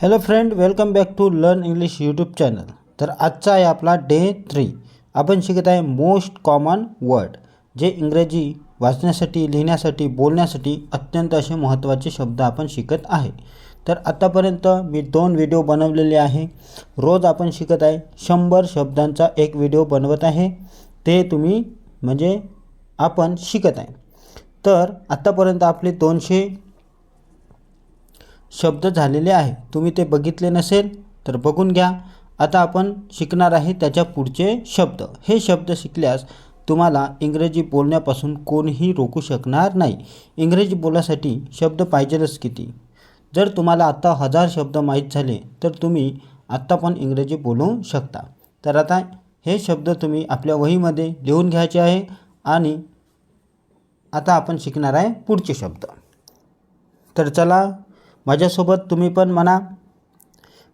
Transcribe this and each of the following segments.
Hello friend welcome back to learn English YouTube channel तर आजचा आहे आपला डे थ्री आपण शिकत आहे मोस्ट कॉमन वर्ड जे इंग्रजी वाचण्यासाठी लिहिण्यासाठी बोलण्यासाठी अत्यंत असे महत्त्वाचे शब्द आपण शिकत आहे. तर आत्तापर्यंत मी दोन व्हिडिओ बनवलेले आहे. रोज आपण शिकत आहे शंभर शब्दांचा एक व्हिडिओ बनवत आहे. ते तुम्ही म्हणजे आपण शिकत आहे. तर आत्तापर्यंत आपले दोनशे शब्द झालेले आहे. तुम्ही ते बघितले नसेल तर बघून घ्या. आता आपण शिकणार आहे त्याच्या पुढचे शब्द. हे शब्द शिकल्यास तुम्हाला इंग्रजी बोलण्यापासून कोणीही रोखू शकणार नाही. इंग्रजी बोलासाठी शब्द पाहिजेलच किती? जर तुम्हाला आत्ता हजार शब्द माहीत झाले तर तुम्ही आत्ता पण इंग्रजी बोलू शकता. तर आता हे शब्द तुम्ही आपल्या वहीमध्ये लिहून घ्यायचे आहे आणि आता आपण शिकणार आहे पुढचे शब्द. तर चला माझ्यासोबत तुम्ही पण म्हणा.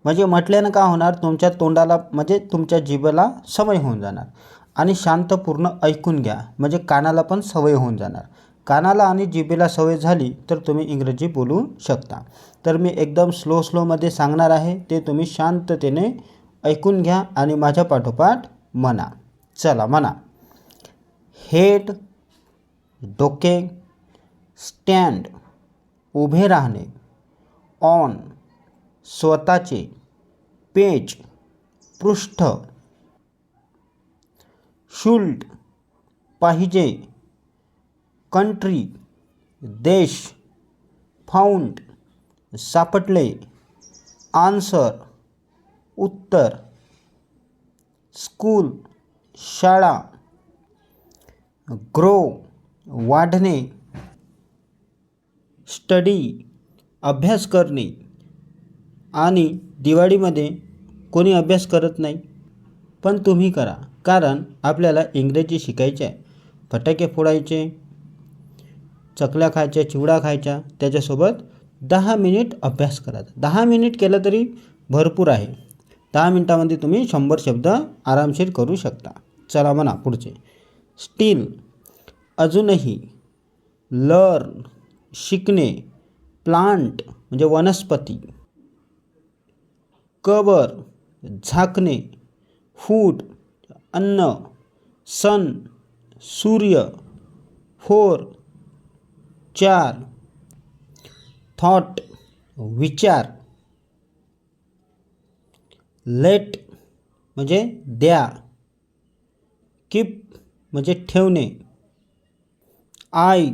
म्हणजे म्हटल्यानं का होणार? तुमच्या तोंडाला म्हणजे तुमच्या जिभेला सवय होऊन जाणार. आणि शांतपूर्ण ऐकून घ्या. म्हणजे कानाला पण सवय होऊन जाणार. कानाला आणि जिभेला सवय झाली तर तुम्ही इंग्रजी बोलू शकता. तर मी एकदम स्लो स्लोमध्ये सांगणार आहे ते तुम्ही शांततेने ऐकून घ्या आणि माझ्या पाठोपाठ म्हणा. चला म्हणा. हेड डोके स्टँड उभे राहणे. ऑन स्वतःचे पेज पृष्ठ शुल्ट पाहिजे. कंट्री देश फाउंड सापडले. आन्सर उत्तर स्कूल शाळा ग्रो वाढणे. स्टडी अभ्यास करणे आणि दिवाळीमध्ये कोणी अभ्यास करत नाही. पण तुम्ही करा कारण आपल्याला इंग्रजी शिकायचे आहे फटाके फोडायचे चकल्या खायच्या चिवडा खायच्या त्याच्यासोबत दहा मिनिट अभ्यास करायचा दहा मिनिट केलं तरी भरपूर आहे. दहा मिनटामध्ये तुम्ही शंभर शब्द आरामशीर करू शकता. चला म्हणा पुढचे. स्टील अजूनही. लर्न शिकणे. प्लांट म्हणजे वनस्पती कवर झाकणे फूट अन्न सन सूर्य फोर चार थॉट विचार लेट म्हणजे द्या किप म्हणजे ठेवणे आय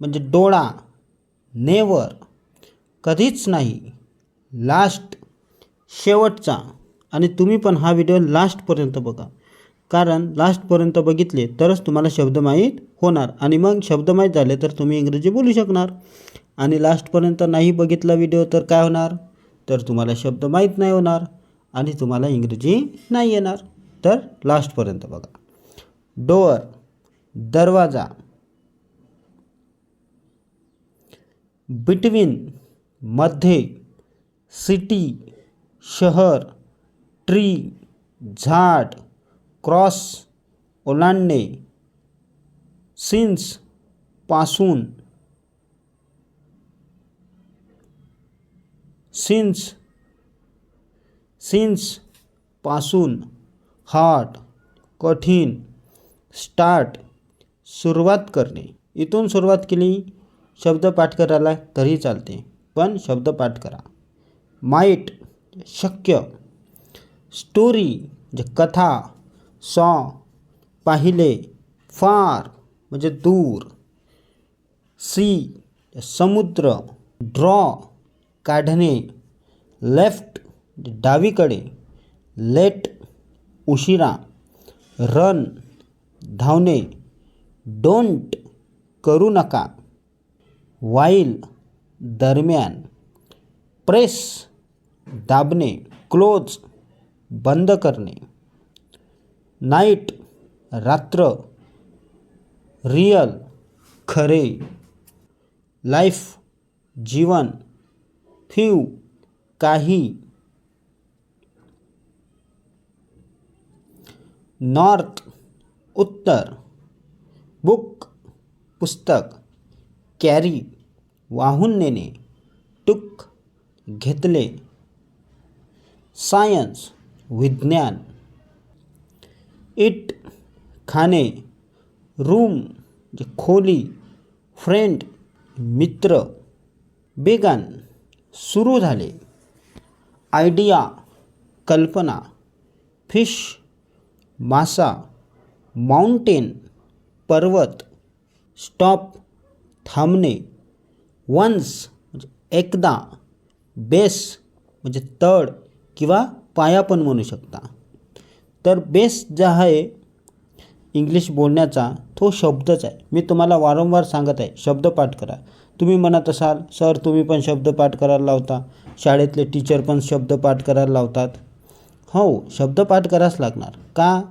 म्हणजे डोळा नेवर कधीच नाही. लास्ट शेवटचा. आणि तुम्ही पण हा व्हिडिओ लास्टपर्यंत बघा. कारण लास्टपर्यंत बघितले तरच तुम्हाला शब्द माहीत होणार. आणि मग शब्द माहीत झाले तर तुम्ही इंग्रजी बोलू शकणार. आणि लास्टपर्यंत नाही बघितला व्हिडिओ तर काय होणार? तर तुम्हाला शब्द माहीत नाही होणार. आणि तुम्हाला इंग्रजी नाही येणार. तर लास्टपर्यंत बघा. डोअर दरवाजा. बिटवीन मध्ये सिटी शहर ट्री झाड क्रॉस ओलांडणे सिन्सपासून सिन्स सिन्सपासून हार्ट कठीण स्टार्ट सुरुवात करणे. इथून सुरुवात केली शब्द पाठ करायला तरी चालते. पण शब्द पाठ करा. माईट शक्य, स्टोरी, म्हणजे कथा, सॉ, पाहिले, फार, म्हणजे दूर, सी, समुद्र, ड्रॉ, काढणे, लेफ़्ट डावीकडे, लेट, उशिरा, रन, धावणे, डोंट, करू नका, वाईल दरम्यान प्रेस दाबणे, क्लोज बंद करणे. नाईट रात्र रियल खरे. लाईफ, जीवन फ्यू काही. नॉर्थ, उत्तर, बुक, पुस्तक, कॅरी. वाहून नेणे टुक, घेतले. सायन्स, विज्ञान. इट खाणे रूम, खोली. फ्रेंड, मित्र. बेगान, सुरू झाले. आयडिया, कल्पना. फ़िश, मासा. माउंटेन, पर्वत. स्टॉप, थांबणे. वन्स म्हणजे एकदा बेस म्हणजे तड किंवा पाया पण म्हणू शकता. तर बेस जो आहे इंग्लिश बोलण्याचा तो शब्दच आहे. मी तुम्हाला वारंवार सांगत आहे शब्द पाठ करा. तुम्ही म्हणत असाल सर तुम्ही पण शब्द पाठ करायला लावता. शाळेतले टीचर पण शब्द पाठ करायला लावतात. हो शब्द पाठ करावंच लागणार. का?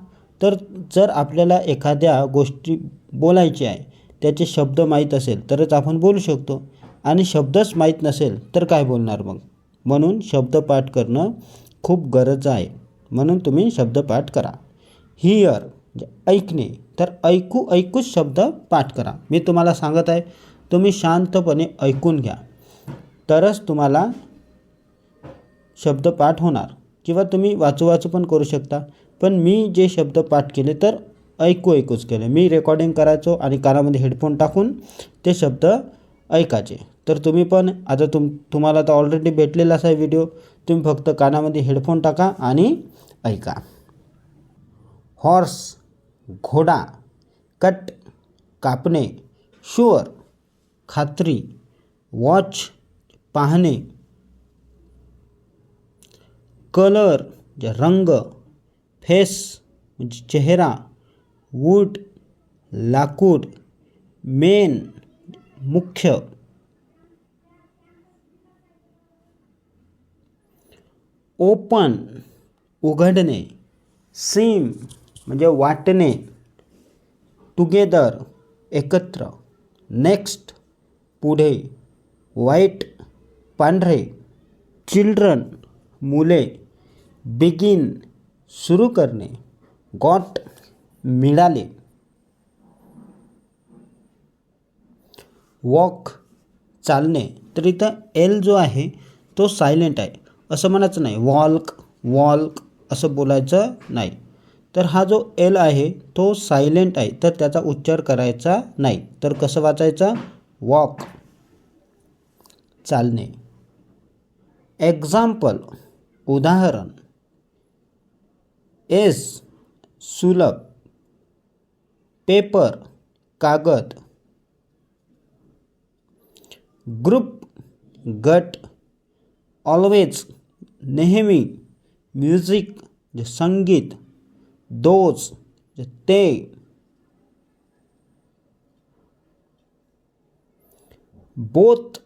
तर जर आपल्याला एखाद्या गोष्टी बोलायची आहे त्याचे शब्द माहीत असेल तरच आपण बोलू शकतो. आणि शब्दच माहीत नसेल तर काय बोलणार मग? म्हणून शब्द पाठ करणं खूप गरज आहे. म्हणून तुम्ही शब्द पाठ करा. हिअर म्हणजे ऐकणे. तर ऐकू ऐकूच शब्द पाठ करा. मी तुम्हाला सांगत आहे तुम्ही शांतपणे ऐकून घ्या. तरच तुम्हाला शब्द पाठ होणार. किंवा तुम्ही वाचू वाचू पण करू शकता. पण मी जे शब्द पाठ केले तर ऐकू ऐकूच केले. मी रेकॉर्डिंग करायचो आणि कानामध्ये हेडफोन टाकून ते शब्द ऐकायचे. तर तुम्ही पण आता तुम तुम्हाला तर ऑलरेडी भेटलेला असा व्हिडिओ तुम्ही फक्त कानामध्ये हेडफोन टाका आणि ऐका. हॉर्स घोडा कट कापणे शुअर खात्री वॉच पाहणे कलर म्हणजे रंग फेस म्हणजे चेहरा वूट लाकूड मेन मुख्य। ओपन, उघडणे सीम म्हणजे वाटणे टुगेदर एकत्र नेक्स्ट पुढे वाईट पांढरे चिल्ड्रन मुले बिगिन सुरू करणे गॉट मिळाले. वॉक चालणे. तर इथं एल जो आहे तो सायलेंट आहे. असं म्हणायचं नाही. वॉल्क वॉल्क असं बोलायचं नाही. तर हा जो एल आहे तो सायलेंट आहे. तर त्याचा उच्चार करायचा नाही. तर कसं वाचायचं? वॉक चालणे. एक्झाम्पल उदाहरण. एस सुलभ. पेपर कागद. ग्रुप गट ऑलवेज नेहमी म्युझिक जे संगीत दोज जे ते. बोथ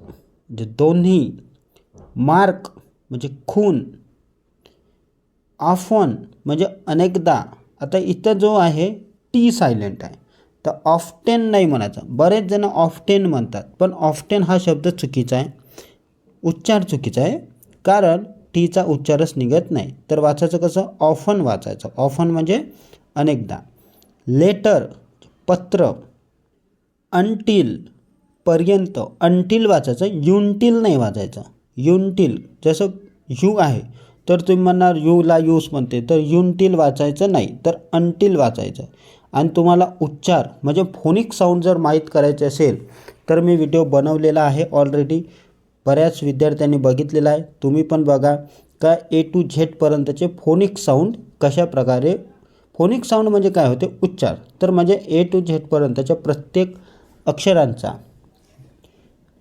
जे दोन्ही. मार्क म्हणजे खून. ऑफन म्हणजे अनेकदा. आता इथं जो आहे टी सायलेंट आहे. तर ऑफ्टेन नाही म्हणायचं. बरेच जण ऑफ्टेन म्हणतात. पण ऑफ्टेन हा शब्द चुकीचा आहे. उच्चार चुकीचा आहे. कारण टीचा उच्चारच निघत नाही. तर वाचायचं कसं? ऑफन वाचायचं. ऑफन म्हणजे अनेकदा. लेटर पत्र. अंटील पर्यंत. अंटील वाचायचं. युनटील नाही वाचायचं. युनटील जसं यू आहे. तर तुम्ही म्हणणार यूला यूस म्हणते. तर युनटील वाचायचं नाही. तर अंटील वाचायचं. आणि तुम्हाला उच्चार म्हणजे फोनिक साऊंड जर माहीत करायचे असेल तर मी व्हिडिओ बनवलेला आहे ऑलरेडी बऱ्याच विद्यार्थ्यांनी बघितलेला आहे. तुम्ही पण बघा का ए टू झेडपर्यंतचे फोनिक साऊंड कशा प्रकारे फोनिक साऊंड म्हणजे काय होते? उच्चार. तर म्हणजे ए टू झेडपर्यंतच्या प्रत्येक अक्षरांचा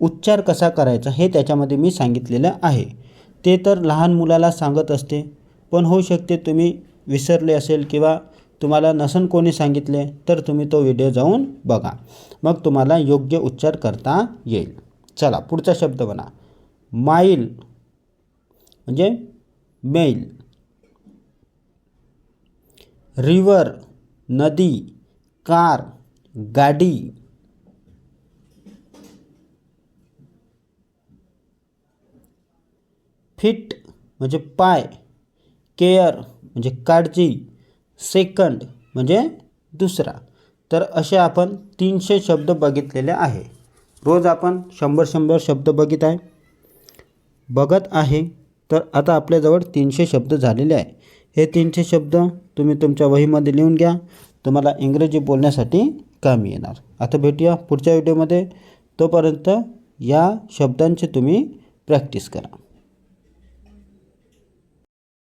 उच्चार कसा करायचा हे त्याच्यामध्ये मी सांगितलेलं आहे. ते तर लहान मुलाला सांगत असते पण होऊ शकते तुम्ही विसरले असेल किंवा तुम्हाला नसन कोणी सांगितले तर तुम्ही तो व्हिडिओ जाऊन बघा. मग तुम्हाला योग्य उच्चार करता येईल. चला पुढचा शब्द बना. माईल म्हणजे मेल. रिवर नदी कार गाडी. फिट म्हणजे पाय. केअर म्हणजे काळजी. सेकंड म्हणजे दुसरा. तर असे आपण तीनशे शब्द बघितलेले आहे. रोज आपण शंभर शंभर शब्द बघित आहे. बघत आहे तर आता आपल्याजवळ तीनशे शब्द झालेले आहे. हे तीनशे शब्द तुम्ही तुमच्या वहीमध्ये लिहून घ्या. तुम्हाला इंग्रजी बोलण्यासाठी कामी येणार. आता भेटूया पुढच्या व्हिडिओमध्ये. तोपर्यंत या शब्दांची तुम्ही प्रॅक्टिस करा.